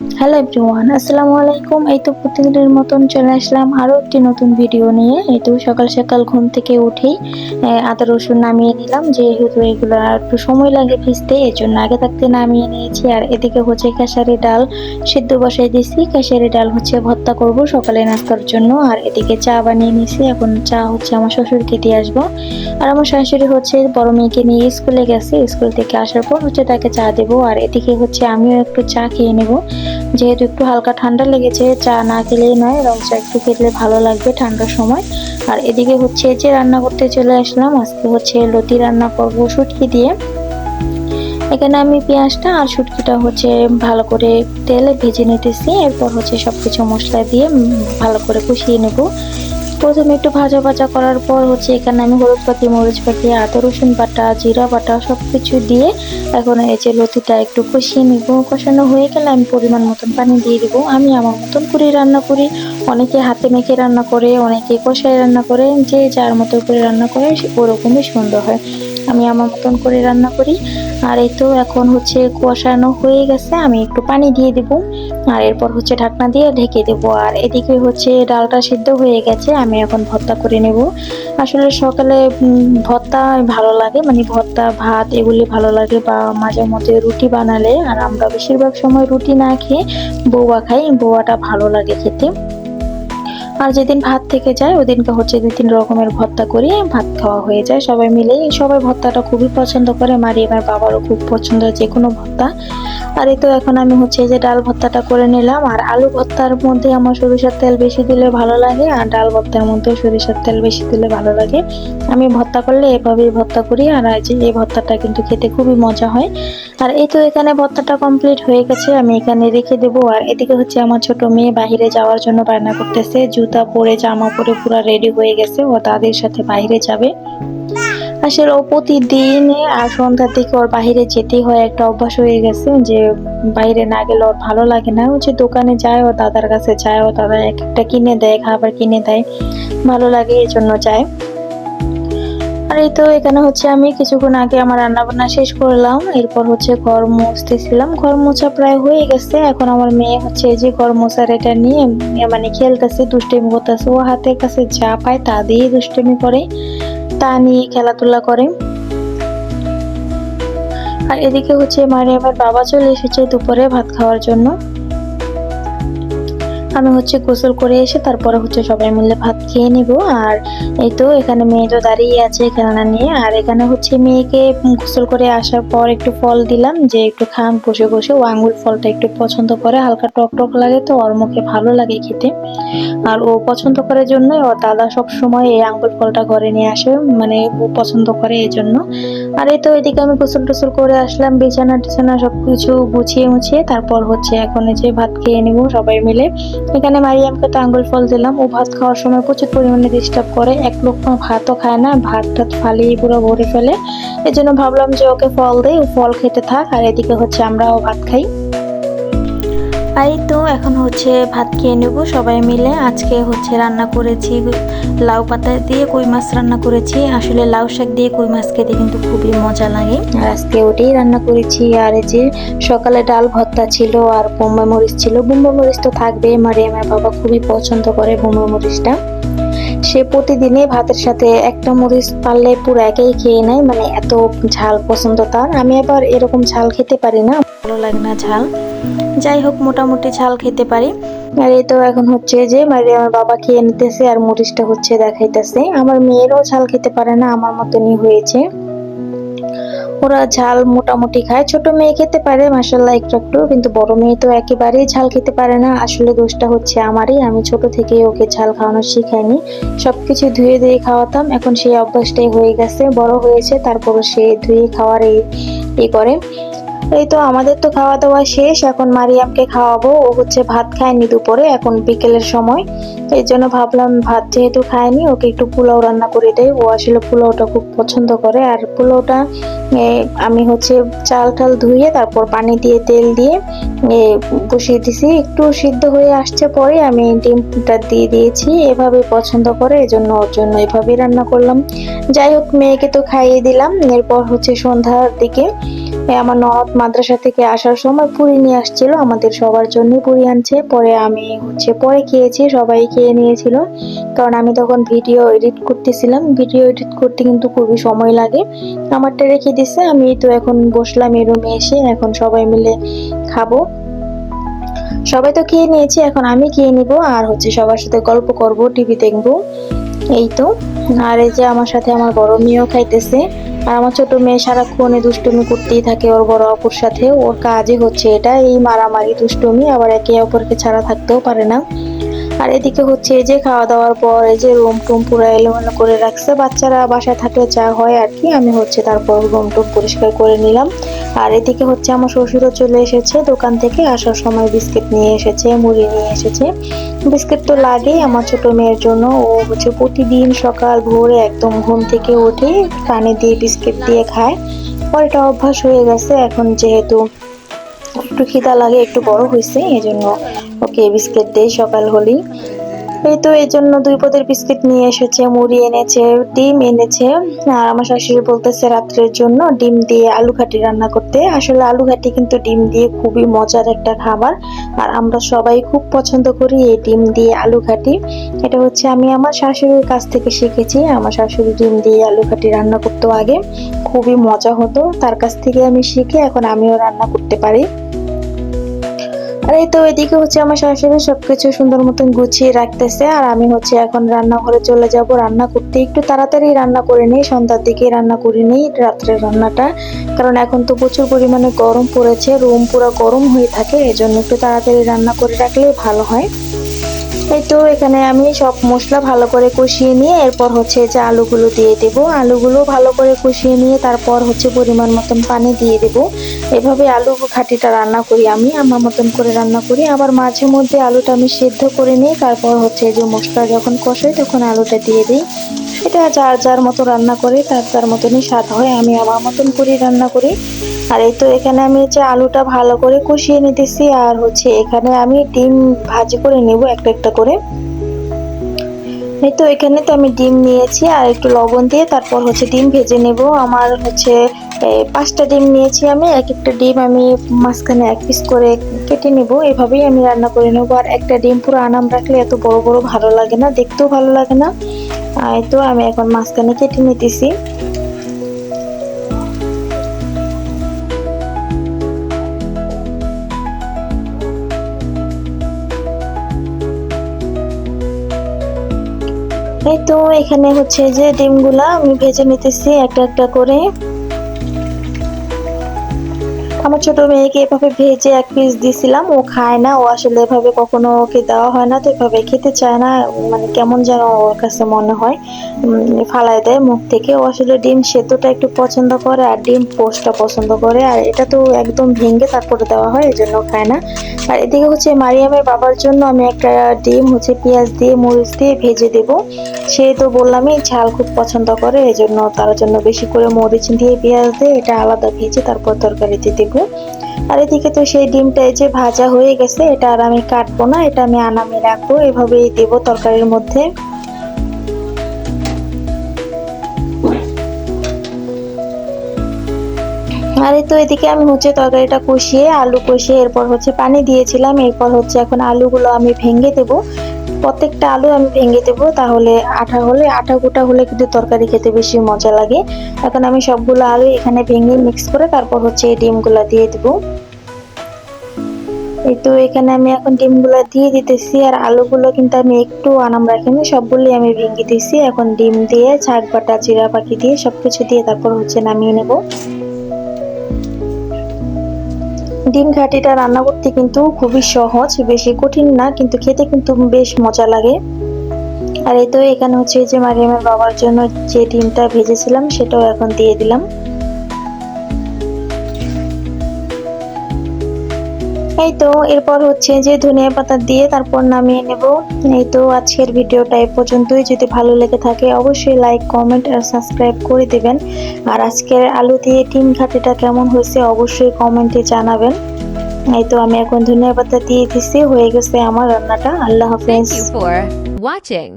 Hello everyone আসসালামু আলাইকুম। এই তো প্রতিদিনের মতন চলে আসলাম আরও একটি নতুন ভিডিও নিয়ে। এই তো সকাল সকাল ঘুম থেকে উঠেই আদা রসুন নামিয়ে নিলাম, যেহেতু এগুলো একটু সময় লাগে ভিজতে এই জন্য আগে থাকতে নামিয়ে নিয়েছি। আর এদিকে হচ্ছে খেসারি ডাল সিদ্ধ বসাই দিয়েছি। খেসারি ডাল হচ্ছে ভর্তা করব সকালে নাস্তার জন্য। আর এদিকে চা বানিয়ে নিয়েছি। এখন চা হচ্ছে আমার শ্বশুরকে দিয়ে আসব। আর আমার শাশুড়ি হচ্ছে বড় মেয়েকে নিয়ে স্কুলে গেছে। স্কুল থেকে আসার পর হচ্ছে তাকে চা দেবো। আর এদিকে হচ্ছে আমিও একটু চা খেয়ে নেব। যেহেতু একটু হালকা ঠান্ডা লেগেছে, চা না খেলেই নয়, রং চা একটু খেলে ভালো লাগবে ঠান্ডার সময়। আর এদিকে হচ্ছে যে রান্না করতে চলে আসলাম, আজকে হচ্ছে লতি রান্না করব শুটকি দিয়ে। এখানে আমি পেঁয়াজটা আর শুটকিটা হচ্ছে ভালো করে তেলে ভেজে নিতেছি, এরপর হচ্ছে সব কিছু মশলা দিয়ে ভালো করে কষিয়ে নেব। প্রথমে একটু ভাজা ভাজা করার পর হচ্ছে এখানে আমি হলুদ পাতি, মরিচ পাতি, আদা, রসুন বাটা, জিরা বাটা সব কিছু দিয়ে এখন এই যে লতিটা একটু কষিয়ে নিব। কষানো হয়ে গেলে আমি পরিমাণ মতন পানি দিয়ে দিব। আমি আমার মতন করে রান্না করি। অনেকে হাতে মেখে রান্না করে, অনেকে কষায় রান্না করে, যে যার মতো করে রান্না করে ওরকমই সুন্দর হয়। আমি আমার মতন করে রান্না করি। আর এই তো এখন হচ্ছে কুয়াশানো হয়ে গেছে, আমি একটু পানি দিয়ে দিব। আর এরপর হচ্ছে ঢাকনা দিয়ে ঢেকে দেবো। আর এদিকে হচ্ছে ডালটা সিদ্ধ হয়ে গেছে, আমি এখন ভর্তা করে নেব। আসলে সকালে ভর্তা ভালো লাগে মানে ভর্তা, ভাত এগুলি ভালো লাগে বা মাঝে মধ্যে রুটি বানালে। আর আমরা বেশিরভাগ সময় রুটি না খেয়ে বৌয়া খাই, বৌয়াটা ভালো লাগে খেতে। আর যেদিন ভাত থেকে যায় ওই দিনকে হচ্ছে দুই তিন রকমের ভর্তা করি, ভাত খাওয়া হয়ে যায় সবাই মিলে। সবাই ভর্তাটা খুবই পছন্দ করে মারি আমার বাবারও খুব পছন্দ হয় যে কোনো ভর্তা। আর এই তো এখন আমি হচ্ছে যে ডাল ভর্তাটা করে নিলাম, আর আলু ভর্তার মধ্যে আমার সরিষার তেল বেশি দিলে ভালো লাগে, আর ডাল ভর্তার মধ্যে সরিষার তেল বেশি দিলে ভালো লাগে। আমি ভর্তা করলে এভাবেই ভর্তা করি, আর যে এই ভর্তাটা কিন্তু খেতে খুবই মজা হয়। আর এই তো এখানে ভর্তাটা কমপ্লিট হয়ে গেছে, আমি এখানে রেখে দেবো। আর এদিকে হচ্ছে আমার ছোট মেয়ে বাইরে যাওয়ার জন্য বায়না করতেছে, জুতা পরে, জামা পরে পুরো রেডি হয়ে গেছে। ও তাদের সাথে বাইরে যাবে। আসলে ও প্রতিদিন আর সন্ধ্যার দিকে ওর বাইরে যেতে হয়। একটা অভ্যাস হয়ে গেছে যে বাইরে না গেলে ওর ভালো লাগে না। ও যে দোকানে যায়, ও দাদার কাছে যায়। ও দাদা এক একটা কিনে দেয়, খাবার কিনে দেয়। ভালো লাগে এই জন্য যায়। আর এই তো এখানে হচ্ছে আমি কিছুক্ষণ আগে আমার রান্না বান্না শেষ করলাম। এরপর হচ্ছে ঘর মুছতেছিলাম। ঘর মোছা প্রায় হয়ে গেছে। এখন আমার মেয়ে হচ্ছে এই যে ঘর মোছার এটা নিয়ে মানে খেলতেছে, দুষ্টেমি করতেছে। ও হাতের কাছে যা পায় তা দিয়ে দুষ্টেমি করে, তা নিয়ে খেলাধুলা করে। আর এদিকে হচ্ছে মারিয়ামের বাবা চলে এসেছে দুপুরে ভাত খাওয়ার জন্য। আমি হচ্ছে গোসল করে এসে তারপরে হচ্ছে সবাই মিলে ভাত খেয়ে নিব। আর এই তো এখানে মেয়ে তো দাঁড়িয়ে আছে খেলনা নিয়ে। আর এখানে হচ্ছে মেয়েকে গোসল করে আসার পর একটু ফল দিলাম যে একটু খান বসে বসে ও আঙ্গুর ফলটা একটু পছন্দ করে, হালকা টক টক লাগে তো, ওর মুখে ভালো লাগে খেতে। আর ও পছন্দ করার জন্যই ওর দাদা সব সময় এই আঙ্গুর ফলটা ঘরে নিয়ে আসে মানে ও পছন্দ করে এই জন্য। আর এই তো এদিকে আমি গোসল টোসল করে আসলাম, বিছানা টিছানা সবকিছু গুছিয়ে মুছিয়ে। তারপর হচ্ছে এখন যে ভাত খেয়ে নিব সবাই মিলে। এখানে মারিয়ামকে তো আঙ্গুল ফল দিলাম। ও ভাত খাওয়ার সময় প্রচুর পরিমাণে ডিস্টার্ব করে। এক লোক ভাতও খায় না, ভাত টাত ফালিয়ে পুরো ভরে ফেলে। এজন্য জন্য ভাবলাম যে ওকে ফল দেয় ও ফল খেতে থাক। আর এদিকে হচ্ছে আমরাও ভাত খাই। এই তো এখন হচ্ছে ভাত খেয়ে নেব, সবাই মিলে। আজকে হচ্ছে রান্না করেছি লাউ পাতা দিয়ে কই মাছ রান্না করেছি। আসলে লাউ শাক দিয়ে কই মাছ খেতে কিন্তু খুবই মজা লাগে। আর আজকে ওটাই রান্না করেছি। আর এই যে সকালে ডাল ভর্তা ছিল আর বোম্বাই মরিচ ছিল। বোম্বাই মরিচ তো থাকবে আমার বাবা খুবই পছন্দ করে বোম্বাই মরিচটা। সে প্রতিদিনই ভাতের সাথে একটা মরিচ পারলে পুরো একেই খেয়ে নেয়। মানে এত ঝাল পছন্দ তার। আমি আবার এরকম ঝাল খেতে পারি না। ভালো লাগে না ঝাল। যাই হোক, মোটামুটি ঝাল খেতে পারি। আর এই তো এখন হচ্ছে যে মানে আমার বাবা খেয়ে নিতেছে আর মরিচটা হচ্ছে দেখাইতেছে। আমার মেয়েরও ঝাল খেতে পারে না, আমার মতনই হয়েছে। ওরা ঝাল মোটামুটি খায়। ছোট মেয়ে খেতে পারে মাসাল্লাহ একটু একটু, কিন্তু বড় মেয়ে তো একেবারেই ঝাল খেতে পারে না। আসলে দোষটা হচ্ছে আমারই। আমি ছোট থেকে ওকে ঝাল খাওয়ানো শিখাইনি। সব কিছু ধুয়ে ধুয়ে খাওয়াতাম। এখন সেই অভ্যাসটাই হয়ে গেছে। বড় হয়েছে, তারপরও সে ধুয়ে খাওয়ার এই করে। এই তো আমাদের তো খাওয়া দাওয়া শেষ, এখন মারিয়ামকে খাওয়াবো। ও হচ্ছে ভাত খায়নি দুপুরে, এখন বিকেলের সময়। এই জন্য ভাবলাম ভাত যেহেতু খায়নি, ওকে একটু পোলাও রান্না করে দেয় ও আসলে পোলাওটা খুব পছন্দ করে। আর পোলাওটা আমি হচ্ছে চাল টাল ধুয়ে তারপর পানি দিয়ে তেল দিয়ে বসিয়ে দিছি। একটু সিদ্ধ হয়ে আসছে পরে আমি ডিমটা দিয়ে দিয়েছি। এভাবে পছন্দ করে এজন্য ওর জন্য এভাবেই রান্না করলাম। যাই হোক, মেয়েকে তো খাইয়ে দিলাম। এরপর হচ্ছে সন্ধ্যার দিকে আমার ননদ মাদ্রাসা থেকে আসার সময় পুরি নিয়ে আসছিল, আমাদের সবার জন্য পুরি আনছে। পরে আমি হচ্ছে পরে খেয়েছি, সবাই খেয়ে নিয়েছিল। কারণ আমি তখন ভিডিও এডিট করতেছিলাম। ভিডিও এডিট করতে কিন্তু খুবই সময় লাগে। আমারটা রেখে দিছে, আমি তো এখন বসলাম এই রুমে এসে, এখন সবাই মিলে খাব। সবাই তো খেয়ে নিয়েছি, এখন আমি খেয়ে নিব আর হচ্ছে সবার সাথে গল্প করব টিভি দেখব। এই তো। আর এই যে আমার সাথে আমার বড় মেয়েও খাইতেছে। আর আমার ছোট মেয়ে সারাক্ষণ দুষ্টুমি করতেই থাকে ওর বড় অপুর সাথে। ওর কাজই হচ্ছে এটা, এই মারামারি, দুষ্টুমি, আবার একে অপরকে ছাড়া থাকতেও পারে না। আর এদিকে হচ্ছে এই যে খাওয়া দাওয়ার পর এই যে রুম টুম পুরো এলোমেলো করে রাখছে, বাচ্চারা বাসায় থাকলে যা হয় আর কি, আমি হচ্ছে তারপর রুম টুম পরিষ্কার করে নিলাম। আর এদিকে হচ্ছে আমার শ্বশুরও চলে এসেছে দোকান থেকে, আসার সময় বিস্কিট নিয়ে এসেছে, মুড়ি নিয়ে এসেছে। বিস্কিট তো লাগেই আমার ছোট মেয়ের জন্য। ও হচ্ছে প্রতিদিন সকাল ভোরে একদম ঘুম থেকে উঠে পানি দিয়ে বিস্কিট দিয়ে খায়। ওর এটা অভ্যাস হয়ে গেছে, এখন যেহেতু একটু খিদা লাগে, একটু বড় হয়েছে এই জন্য ওকে বিস্কিট দেই সকাল হলেই। এই তো এই জন্য দুই পদের বিস্কিট নিয়ে এসেছে, মুড়ি এনেছে, ডিম এনেছে। আর আমার শাশুড়ি বলতেছে রাত্রের জন্য ডিম দিয়ে আলু ঘাটি রান্না করতে। আসলে আলু ঘাটি কিন্তু ডিম দিয়ে খুবই মজার একটা খাবার। আর আমরা সবাই খুব পছন্দ করি এই ডিম দিয়ে আলু ঘাটি। এটা হচ্ছে আমি আমার শাশুড়ির কাছ থেকে শিখেছি। আমার শাশুড়ি ডিম দিয়ে আলু ঘাটি রান্না করতো আগে। খুবই মজা হতো। তার কাছ থেকে আমি শিখে এখন আমিও রান্না করতে পারি। আর এই তো এদিকে হচ্ছে আমার শাশুড়ি সবকিছু সুন্দর মতন গুছিয়ে রাখতেছে, আর আমি হচ্ছে এখন রান্নাঘরে চলে যাব। রান্না করতে একটু তাড়াতাড়ি রান্না করে নিই, সন্ধ্যার দিকে রান্না করে নিই, রাত্রের রান্নাটা। কারণ এখন তো প্রচুর পরিমাণে গরম পড়েছে, রুম পুরো গরম হয়ে থাকে, এজন্য একটু তাড়াতাড়ি রান্না করে রাখলে ভালো হয়। এই তো, এখানে আমি সব মশলা ভালো করে কষিয়ে নিয়ে এরপর হচ্ছে যে আলুগুলো দিয়ে দেব। আলুগুলো ভালো করে কষিয়ে নিয়ে তারপর হচ্ছে পরিমাণ মতন পানি দিয়ে দেব। এভাবে আলু ঘাটিটা রান্না করি আমি, আমার মতন করে রান্না করি। আবার মাঝে মধ্যে আলুটা আমি সেদ্ধ করে নিই, তারপর হচ্ছে যে মশলা যখন কষাই তখন আলুটা দিয়ে দিই। এটা যার যার মতো রান্না করে, তার তার মতনই স্বাদ হয়। আমি আমার মতন করে রান্না করি। আর এই তো এখানে আমি হচ্ছে আলুটা ভালো করে কষিয়ে নিতেছি, আর হচ্ছে এখানে আমি ডিম ভাজি করে নেব একটা একটা করে। এই তো এখানে তো আমি ডিম নিয়েছি, আর একটু লবণ দিয়ে তারপর হচ্ছে ডিম ভেজে নেব। আমার হচ্ছে পাঁচটা ডিম নিয়েছি আমি, এক একটা ডিম আমি মাঝখানে এক পিস করে কেটে নেব। এভাবেই আমি রান্না করে নেব। আর একটা ডিম পুরো আনাম রাখলে এত বড় বড় ভালো লাগে না, দেখতেও ভালো লাগে না। তো আমি এখন মাঝখানে কেটে নিতেছি। এই তো এখানে হচ্ছে যে ডিমগুলা আমি ভেজে নিতেছি একটা একটা করে। আমার ছোট মেয়েকে এভাবে ভেজে এক পিস দিছিলাম, ও খায় না, ও আসলে এভাবে কখনো ওকে দেওয়া হয় না, তো এভাবে খেতে চায় না মানে কেমন যেন ওর কাছে মনে হয় ফালায় দেয় মুখ থেকে। ও আসলে ডিম সেদ্ধটা একটু পছন্দ করে আর ডিম পোস্টটা পছন্দ করে, আর এটা তো একদম ভেঙে তারপরে দেওয়া হয়, এই জন্য খায় না। আর এদিকে হচ্ছে মারিয়ামের বাবার জন্য আমি একটা ডিম হচ্ছে পেঁয়াজ দিয়ে, মরিচ দিয়ে ভেজে দেব। সে তো বললামই ঝাল খুব পছন্দ করে, এই জন্য তার জন্য বেশি করে মরিচ দিয়ে পেঁয়াজ দিয়ে এটা আলাদা ভেজে তারপর তরকারিতে দেব। আর এদিকে তো সেই ডিমটা যে ভাজা হয়ে গেছে, এটা আর আমি কাটবো না, এটা আমি আনামে রাখব, এভাবেই দেবো তরকারির মধ্যে। আর তো এদিকে আমি হচ্ছে তরকারিটা কষিয়ে, আলু কষিয়ে, এরপর হচ্ছে পানি দিয়েছিলাম, এরপর হচ্ছে এখন আলুগুলো আমি ভেঙে দেব। প্রত্যেকটা আলু আমি ভেঙে দেবো, তাহলে আঠা হলে, আঠা গোটা হলে কিন্তু তরকারি খেতে বেশি মজা লাগে। এখন আমি সবগুলো আলু এখানে ভেঙে মিক্স করে তারপর হচ্ছে এই ডিমগুলো দিয়ে দেব। এই তো এখানে আমি এখন ডিমগুলো দিয়ে দিতেছি, আর আলুগুলো কিন্তু আমি একটু আনাম রাখিনি সবগুলোই আমি ভেঙে দিয়েছি। এখন ডিম দিয়ে ছাগ বাটা, জিরা পাখি দিয়ে সবকিছু দিয়ে তারপর হচ্ছে নামিয়ে নেব। ডিম ঘাটিটা রান্না করতে কিন্তু খুবই সহজ, বেশি কঠিন না, কিন্তু খেতে কিন্তু বেশ মজা লাগে। আর এই তো এখানে হচ্ছে যে মারিয়ামের বাবার জন্য যে ডিমটা ভেজেছিলাম, সেটাও এখন দিয়ে দিলাম। এই তো এরপর হচ্ছে যে ধনিয়া পাতা দিয়ে তারপর নামিয়ে নেব। এই তো আজকের ভিডিওটা এ পর্যন্তই। যদি ভালো লেগে থাকে অবশ্যই লাইক কমেন্ট আর সাবস্ক্রাইব করে দেবেন। আর আজকের আলু দিয়ে ডিম ঘাটিটা কেমন হয়েছে অবশ্যই কমেন্টে জানাবেন। এই তো আমি এখন ধনিয়া পাতা দিয়ে দিছি হয়ে গেছে আমার রান্নাটা। আল্লাহ হাফেজ। watching.